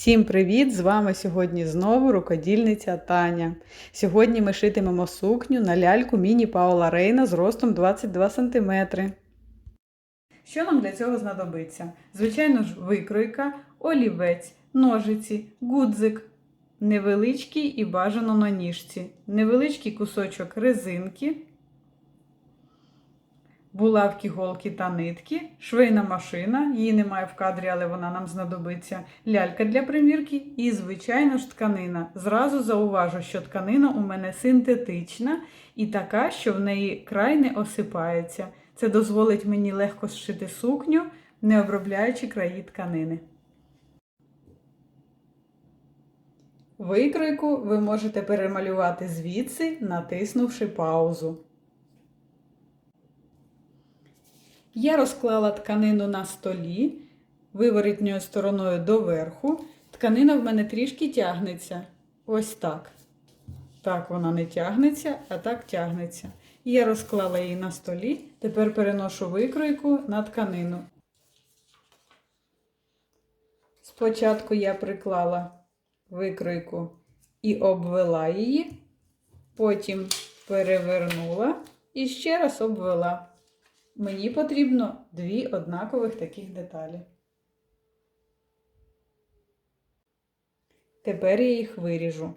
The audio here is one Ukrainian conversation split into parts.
Всім привіт! З вами сьогодні знову рукодільниця Таня. Сьогодні ми шитимемо сукню на ляльку міні Паула Рейна з ростом 22 см. Що нам для цього знадобиться? Звичайно ж, викройка, олівець, ножиці, гудзик, невеличкий і бажано на ніжці, невеличкий кусочок резинки, булавки, голки та нитки, швейна машина, її немає в кадрі, але вона нам знадобиться, лялька для примірки і, звичайно ж, тканина. Зразу зауважу, що тканина у мене синтетична і така, що в неї край не осипається. Це дозволить мені легко зшити сукню, не обробляючи краї тканини. Викройку ви можете перемалювати звідси, натиснувши паузу. Я розклала тканину на столі виворітньою стороною доверху. Тканина в мене трішки тягнеться. Ось так. Так вона не тягнеться, а так тягнеться. Я розклала її на столі. Тепер переношу викройку на тканину. Спочатку я приклала викройку і обвела її, потім перевернула і ще раз обвела. Мені потрібно дві однакових таких деталі. Тепер я їх виріжу.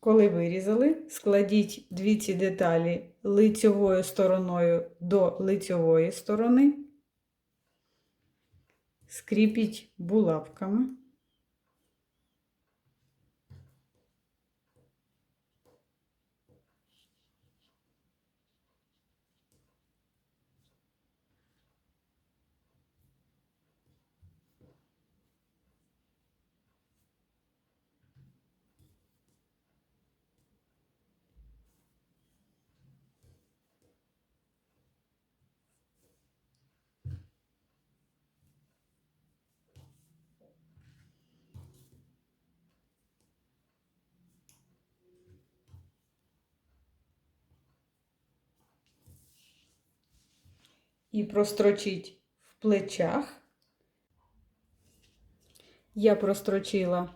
Коли вирізали, складіть дві ці деталі лицьовою стороною до лицьової сторони, скріпіть булавками. І прострочіть в плечах. Я прострочила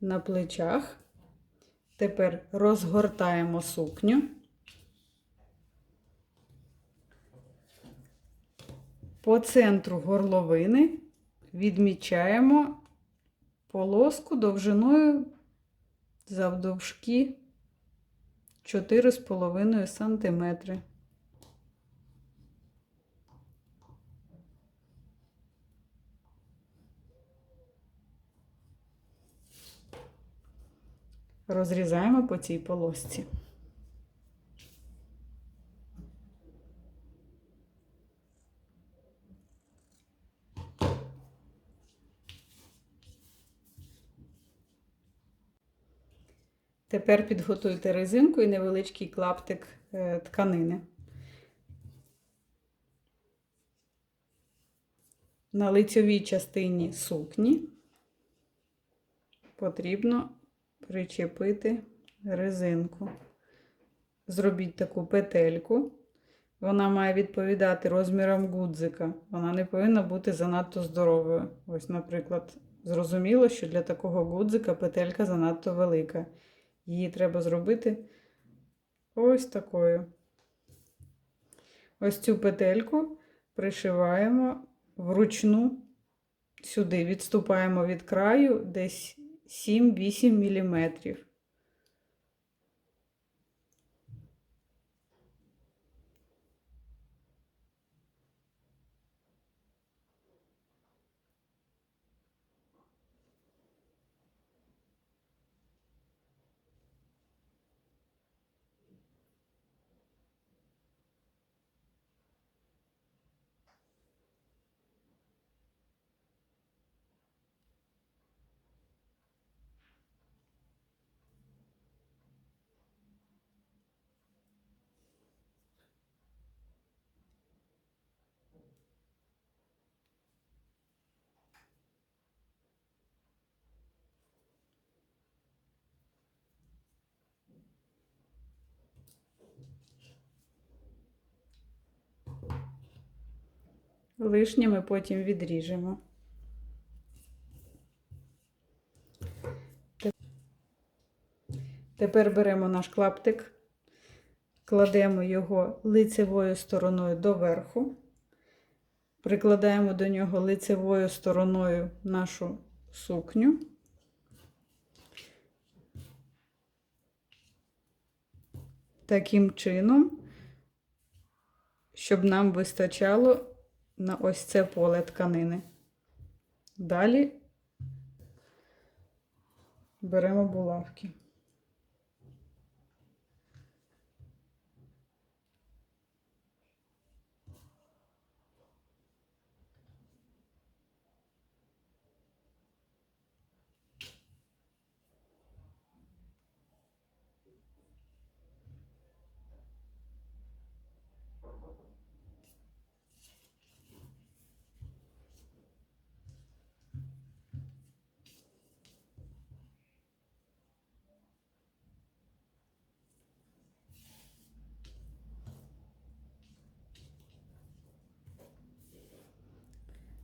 на плечах. Тепер розгортаємо сукню. По центру горловини відмічаємо полоску довжиною завдовжки 4,5 см. Розрізаємо по цій полосці. Тепер підготуйте резинку і невеличкий клаптик е, тканини. На лицьовій частині сукні потрібно причепити резинку. Зробіть таку петельку. Вона має відповідати розмірам гудзика. Вона не повинна бути занадто здоровою. Ось, наприклад, зрозуміло, що для такого гудзика петелька занадто велика. Її треба зробити ось такою. Ось цю петельку пришиваємо вручну сюди, відступаємо від краю десь 7-8 мм. Лишнє ми потім відріжемо. Тепер беремо наш клаптик, кладемо його лицевою стороною доверху, прикладаємо до нього лицевою стороною нашу сукню. Таким чином, щоб нам вистачало на ось це поле тканини. Далі беремо булавки.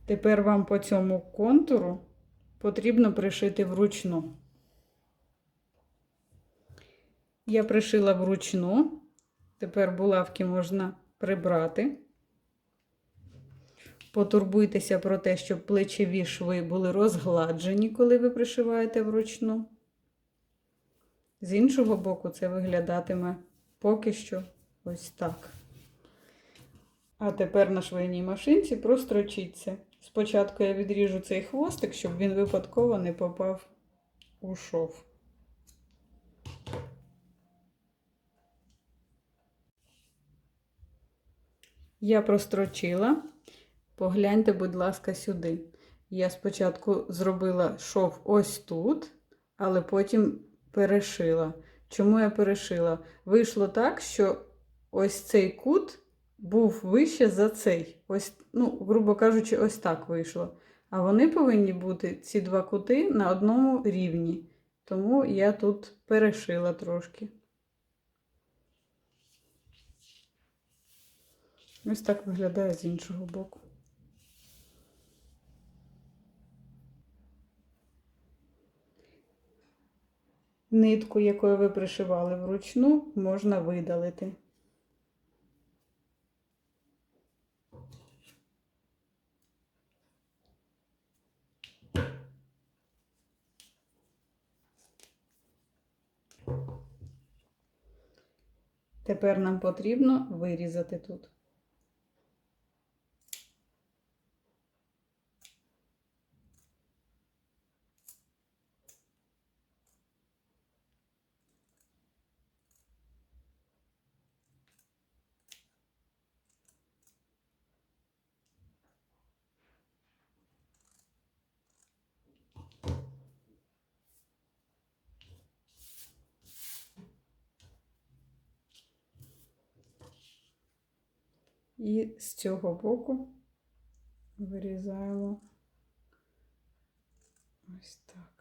Тепер вам по цьому контуру потрібно пришити вручну. Я пришила вручну, тепер булавки можна прибрати. Потурбуйтеся про те, щоб плечові шви були розгладжені, коли ви пришиваєте вручну. З іншого боку, це виглядатиме поки що ось так. А тепер на швейній машинці прострочіться. Спочатку я відріжу цей хвостик, щоб він випадково не попав у шов. Я прострочила. Погляньте, будь ласка, сюди. Я спочатку зробила шов ось тут, але потім перешила. Чому я перешила? Вийшло так, що ось цей кут був вище за цей. Ось, ну, грубо кажучи, ось так вийшло. А вони повинні бути, ці два кути, на одному рівні. Тому я тут перешила трошки. Ось так виглядає з іншого боку. Нитку, якою ви пришивали вручну, можна видалити. Тепер нам потрібно вирізати тут. І з цього боку вирізаємо ось так.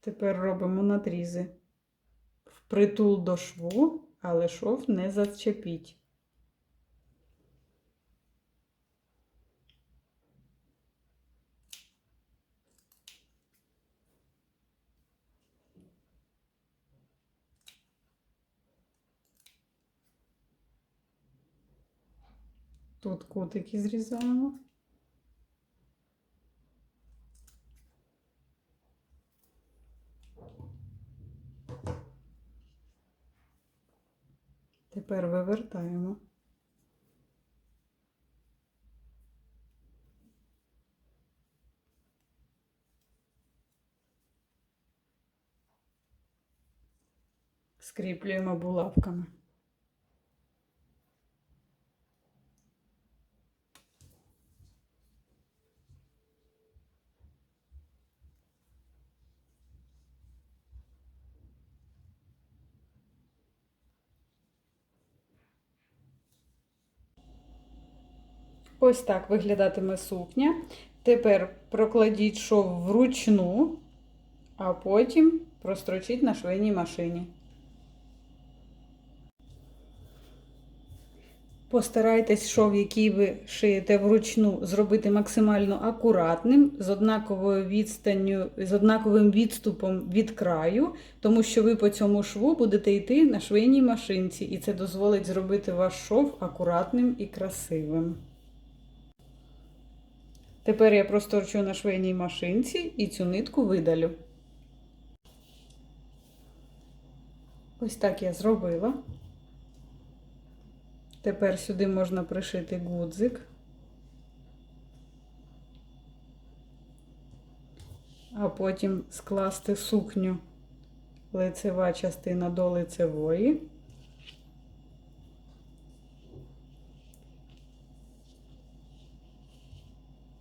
Тепер робимо надрізи впритул до шву, але шов не зачепіть. Тут кутики зрізаємо. Тепер вивертаємо. Скріплюємо булавками. Ось так виглядатиме сукня. Тепер прокладіть шов вручну, а потім прострочіть на швейній машині. Постарайтесь шов, який ви шиєте вручну, зробити максимально акуратним, з однаковою відстанню, з однаковим відступом від краю, тому що ви по цьому шву будете йти на швейній машинці, і це дозволить зробити ваш шов акуратним і красивим. Тепер я просторчу на швейній машинці і цю нитку видалю. Ось так я зробила. Тепер сюди можна пришити гудзик. А потім скласти сукню лицева частина до лицевої.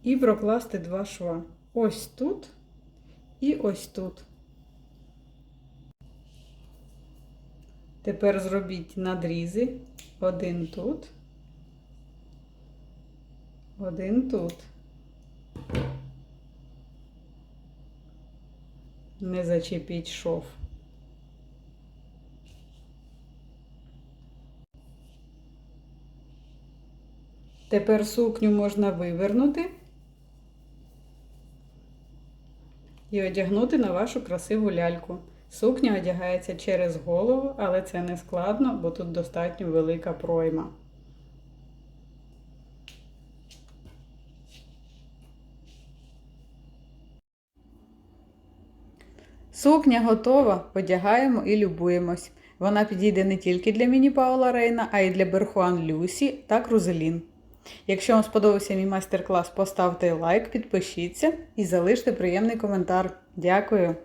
І прокласти два шва. Ось тут і ось тут. Тепер зробіть надрізи. Один тут, один тут. Не зачепіть шов. Тепер сукню можна вивернути і одягнути на вашу красиву ляльку. Сукня одягається через голову, але це не складно, бо тут достатньо велика пройма. Сукня готова, одягаємо і любуємось. Вона підійде не тільки для міні Паула Рейна, а й для Берхуан Люсі та Крузелін. Якщо вам сподобався мій майстер-клас, поставте лайк, підпишіться і залиште приємний коментар. Дякую!